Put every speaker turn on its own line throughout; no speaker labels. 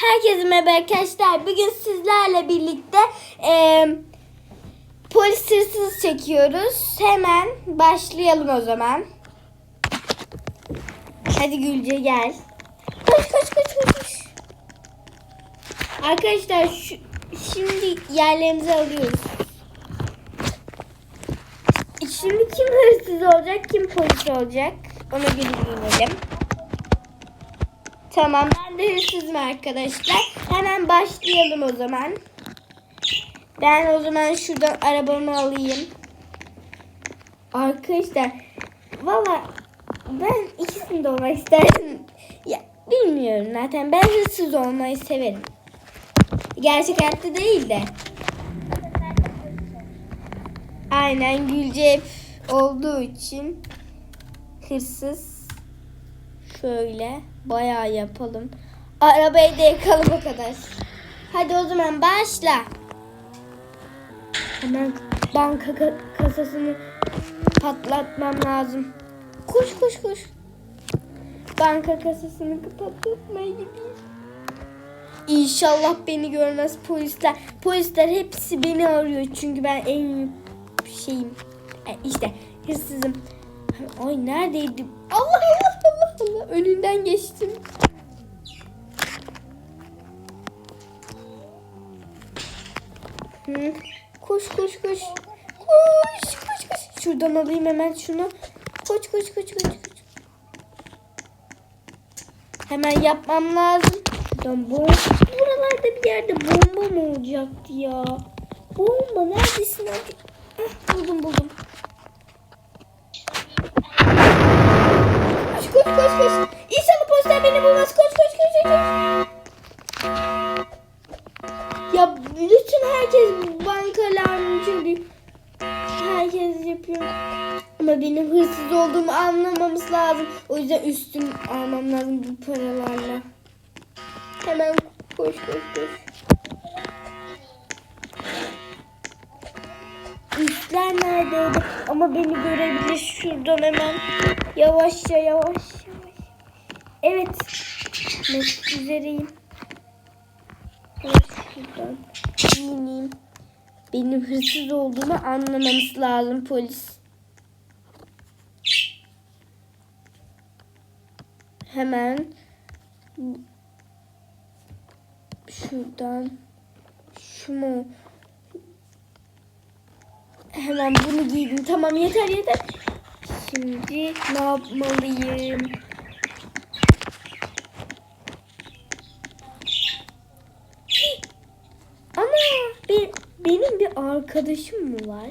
Herkese merhaba arkadaşlar. Bugün sizlerle birlikte e, polis hırsız çekiyoruz. Hemen başlayalım o zaman. Hadi Gülce gel. Koş koş koş koş. Arkadaşlar şu, şimdi yerlerimizi alıyoruz. Şimdi kim hırsız olacak, kim polis olacak? Ona göre giyinelim. Tamam ben de hırsızım arkadaşlar. Hemen başlayalım o zaman. Ben o zaman şuradan arabamı alayım. Arkadaşlar valla ben ikisini de olmak isterdim. Ya bilmiyorum zaten ben hırsız olmayı severim. Gerçek hayatta değil de. Aynen Gülce olduğu için hırsız şöyle bayağı yapalım. Arabayı da yakalım o kadar. Hadi o zaman başla. Hemen banka ka- kasasını patlatmam lazım. Koş koş koş. Banka kasasını patlatmaya gideyim. İnşallah beni görmez polisler. Polisler hepsi beni arıyor çünkü ben en şeyim. E, işte hırsızım. Ay neredeydim? Allah Allah Allah önünden geçtim. Hı. Koş koş koş. Koş koş koş. Şuradan alayım hemen şunu. Koş koş koş koş koş. Hemen yapmam lazım. Şuradan bomba. Buralarda bir yerde bomba mı olacaktı ya? Bomba neredesin abi? Heh, buldum buldum. Koş koş koş. İnşallah polisler beni bulmaz. Koş koş koş koş. Ya bütün herkes banka alarmını çalıyor. Herkes yapıyor. Ama benim hırsız olduğumu anlamamız lazım. O yüzden üstüm almam lazım bu paralarla. Hemen koş koş koş. Üstler neredeydi? Ama beni görebilir şuradan hemen. Yavaşça yavaş yavaş. Evet. Mesut üzereyim. Evet şuradan giyineyim. Benim hırsız olduğumu anlamamız lazım polis. Hemen şuradan şunu hemen bunu giydim. Tamam yeter yeter. Şimdi ne yapmalıyım? Ama bir, benim bir arkadaşım mı var?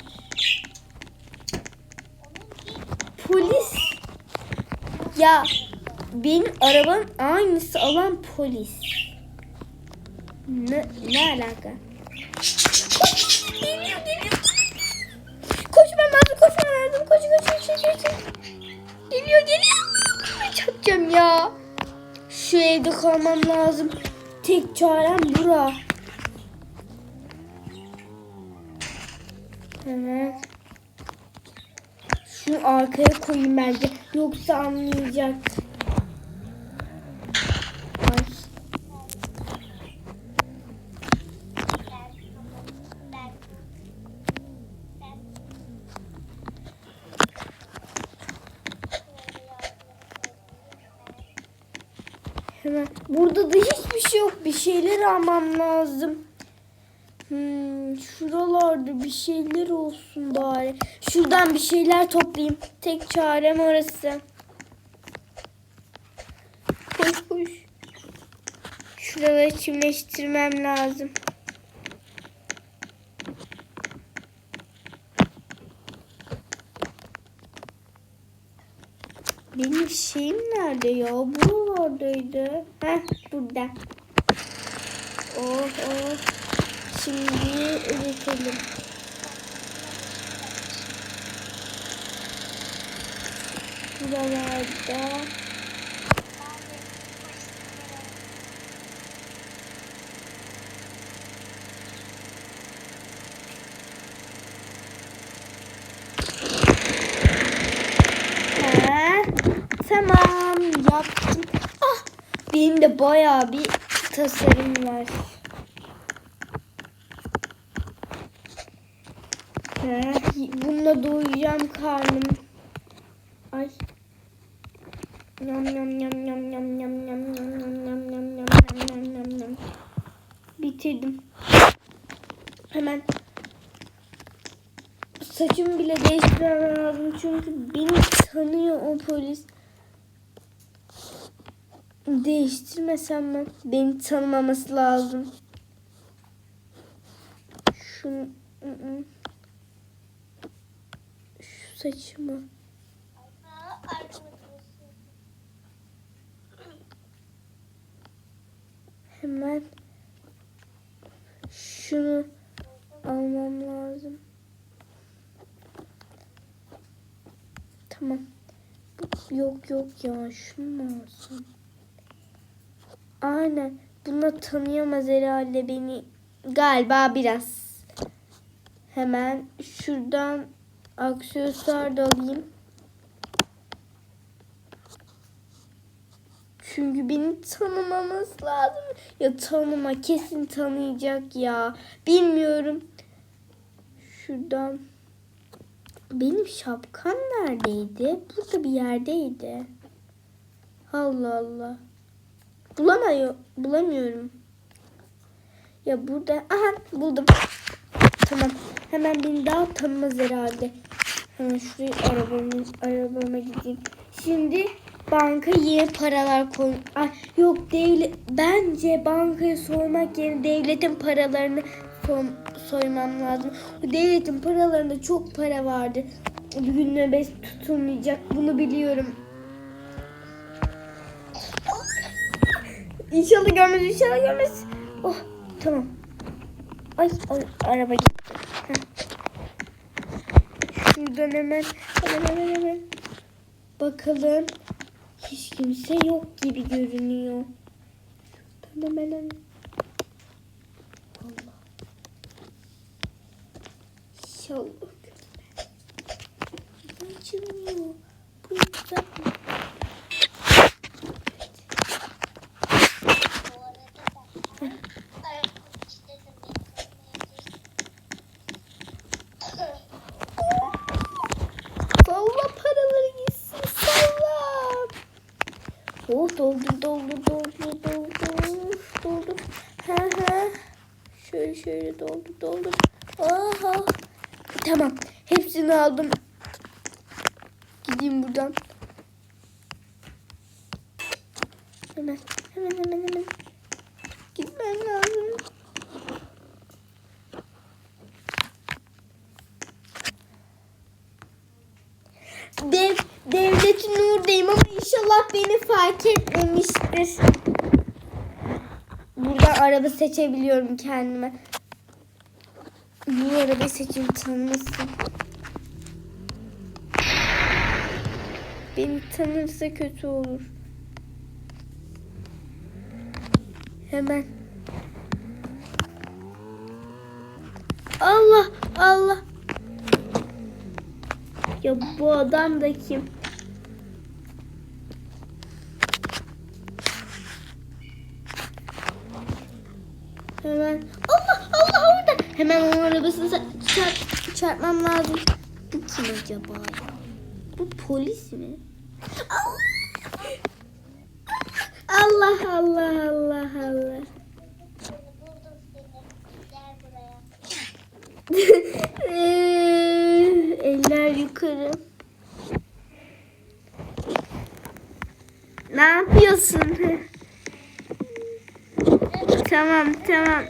Polis. Ya benim arabam aynısı alan polis. Ne, ne alaka? Geliyor, geliyor. Çarpacağım ya. Şu evde kalmam lazım. Tek çarem bura. Hemen. Şunu arkaya koyayım bence. Yoksa anlayacak. Ay. Hemen. Burada da hiçbir şey yok. Bir şeyler almam lazım. Hmm, şuralarda bir şeyler olsun bari. Şuradan bir şeyler toplayayım. Tek çarem orası. Koş koş. Şuraları çimleştirmem lazım. Benim şeyim nerede ya? Buralardaydı. Heh burada. Oh oh. Şimdi üretelim. Buralarda. Tamam yaptım. Ah benim de bayağı bir tasarım var. Ha, bununla doyacağım karnım. Ay. Yam yam yam yam yam yam yam yam yam yam yam yam yam yam yam yam. Bitirdim. Hemen saçımı bile değiştirmem lazım çünkü beni tanıyor o polis. Değiştirmesem ben beni tanımaması lazım. Şunu şu saçımı hemen şunu almam lazım. Tamam. Yok yok ya şunu mu alsam? Aynen. Buna tanıyamaz herhalde beni. Galiba biraz. Hemen şuradan aksesuar da alayım. Çünkü beni tanımaması lazım. Ya tanıma kesin tanıyacak ya. Bilmiyorum. Şuradan. Benim şapkam neredeydi? Burada bir yerdeydi. Allah Allah. Bulamıyor, bulamıyorum. Ya burada, aha buldum. Tamam. Hemen beni daha tanımaz herhalde. Hemen şuraya arabamı, arabama gideyim. Şimdi banka yeni paralar koy. Ay, yok devlet. Bence bankaya soymak yerine devletin paralarını soy- soymam lazım. O devletin paralarında çok para vardı. Bir gün nöbet tutulmayacak. Bunu biliyorum. İnşallah görmez, inşallah görmez. Oh, tamam. Ay, ay araba gitti. Heh. Şuradan hemen, hemen, hemen, hemen. Bakalım. Hiç kimse yok gibi görünüyor. Şuradan hemen, hemen. Allah. İnşallah görmez. Neden Açılmıyor. Bu yüzden. Salla paraları gitsin salla. Oh doldur doldur doldur doldur doldur. Ha ha. Şöyle şöyle doldur doldur. Aha. Tamam. Hepsini aldım. Gideyim buradan. Hemen hemen hemen hemen. Gitmem lazım. Dev, devletin oradayım ama inşallah beni fark etmemiştir. Buradan araba seçebiliyorum kendime. Bu arabayı seçeyim tanımasın. Beni tanırsa kötü olur. Hemen. Allah Allah. Ya bu adam da kim? Hemen Allah Allah orada. Hemen onun arabasını çarp, çarpmam lazım. Bu kim acaba? Bu polis mi? Allah Allah Allah Allah. Ee, Eller yukarı. Ne yapıyorsun? Tamam tamam.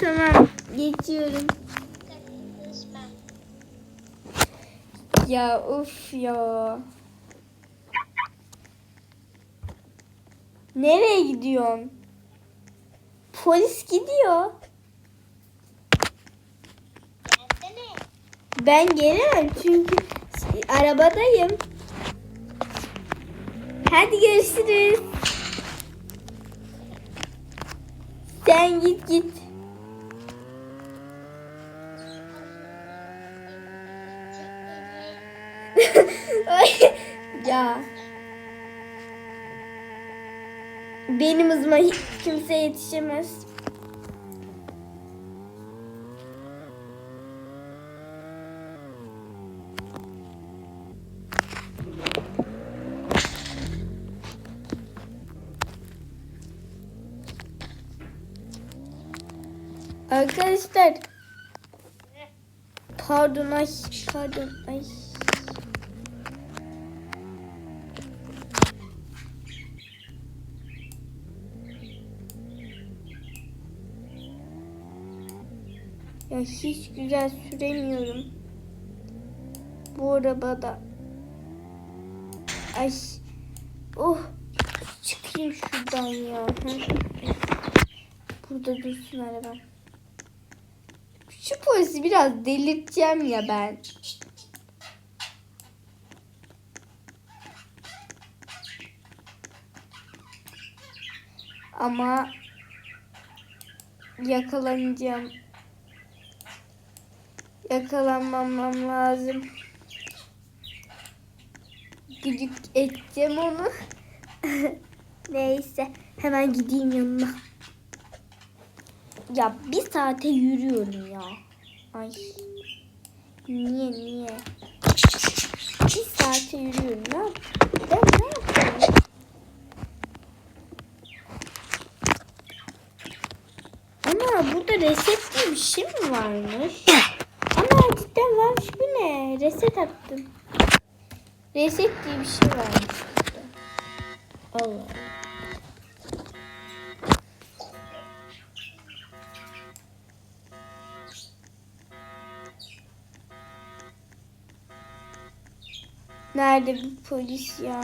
Tamam geçiyorum. Ya of ya. Nereye gidiyorsun? Polis gidiyor. Ben gelemem çünkü arabadayım. Hadi görüşürüz. Sen git git. Ya. benim hızıma hiç kimse yetişemez. Arkadaşlar pardon ay pardon ay Ya hiç güzel süremiyorum. Bu arabada. Ay. Oh. Çıkayım şuradan ya. Burada dursun araba. Şu polisi biraz delirteceğim ya ben. Ama yakalanacağım. Yakalanmamam lazım. Gıcık edeceğim onu. Neyse hemen gideyim yanına. Ya bir saate yürüyorum ya. Ay. Niye niye? Bir saate yürüyorum. Yap? Ben ne yapıyorum? Ana burada reset diye bir şey mi varmış? Ana cidden varmış bu ne? Reset attım. Reset diye bir şey varmış. Allah Allah. Nerede bu polis ya?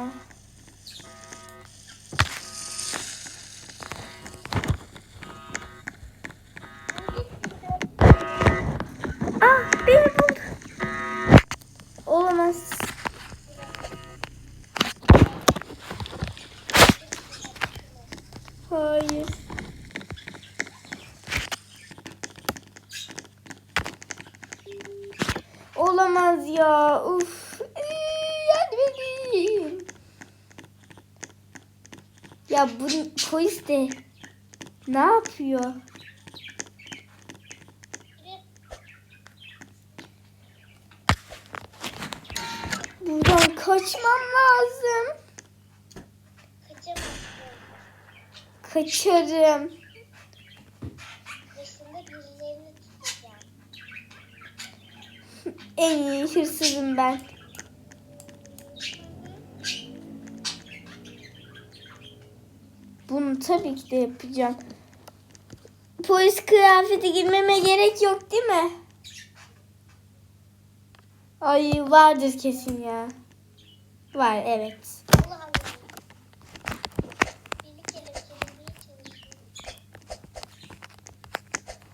Ya bu polis de ne yapıyor? Buradan kaçmam lazım.
Kaçamazsın.
Kaçarım. En iyi hırsızım ben. Bunu tabii ki de yapacağım. Polis kıyafeti girmeme gerek yok değil mi? Ay vardır kesin ya. Var evet.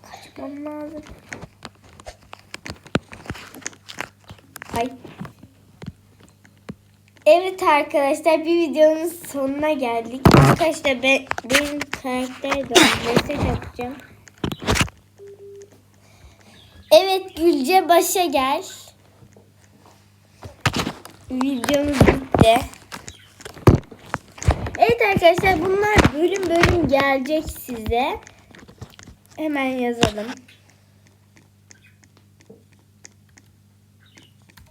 Kaçmam lazım. Ay. Evet arkadaşlar bir videonun sonuna geldik. Arkadaşlar ben, benim karakter mesaj atacağım. Evet Gülce başa gel. Videomuz bitti. Evet arkadaşlar bunlar bölüm bölüm gelecek size. Hemen yazalım.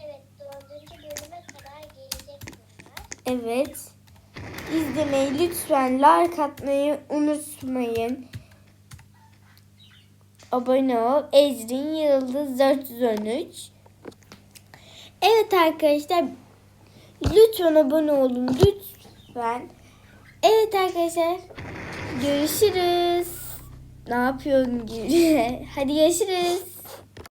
Evet dördüncü bölüme kadar gelecek bunlar.
Evet. İzlemeyi lütfen like atmayı unutmayın. Abone ol. Ecrin Yıldız 413. Evet arkadaşlar. Lütfen abone olun. Lütfen. Evet arkadaşlar. Görüşürüz. Ne yapıyorsun? Hadi görüşürüz.